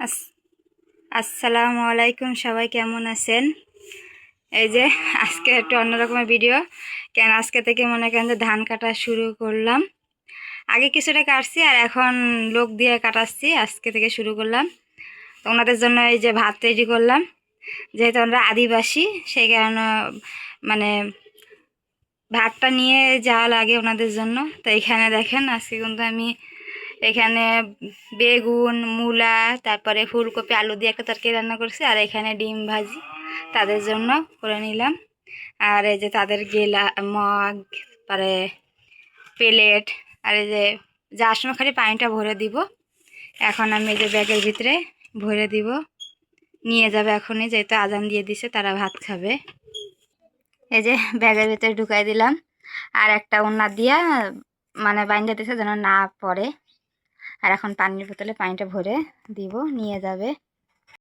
আস- আসসালামু আলাইকুম, সবাই কেমন আছেন? এই যে, আজকে একটু অন্যরকমের ভিডিও। কেন, আজকে থেকে মনে করেন যে ধান কাটা শুরু করলাম। আগে কিছুটা কাটছি আর এখন লোক দিয়ে কাটাচ্ছি, আজকে থেকে শুরু করলাম। তো ওনাদের জন্য এই যে ভাত তৈরি করলাম। যেহেতু আমরা আদিবাসী, সেই কারণে মানে ভাতটা নিয়ে যাওয়া লাগে ওনাদের জন্য। তো এখানে দেখেন, আজকে কিন্তু আমি এখানে বেগুন, মূলা, তারপরে ফুলকপি, আলু দিয়ে একটা তরকারি রান্না করছি, আর এখানে ডিম ভাজি। তাদের জন্য করে নিলাম। আর এই যে তাদের গেলা, মগ পরে প্লেট, আর এই যে যার সময় খালি পানিটা ভরে দিব। এখন আমি এই যে ব্যাগের ভিতরে ভরে দিব। নিয়ে যাবে এখনই, যেহেতু আজান দিয়ে দিছে, তারা ভাত খাবে। এই যে ব্যাগের ভিতরে ঢুকাই দিলাম। আর একটা ওনা দিয়া মানে বাইন্দা দিছে যেন না পড়ে। আর এখন পানির বোতলে পানিটা ভরে দিব নিয়ে যাবে।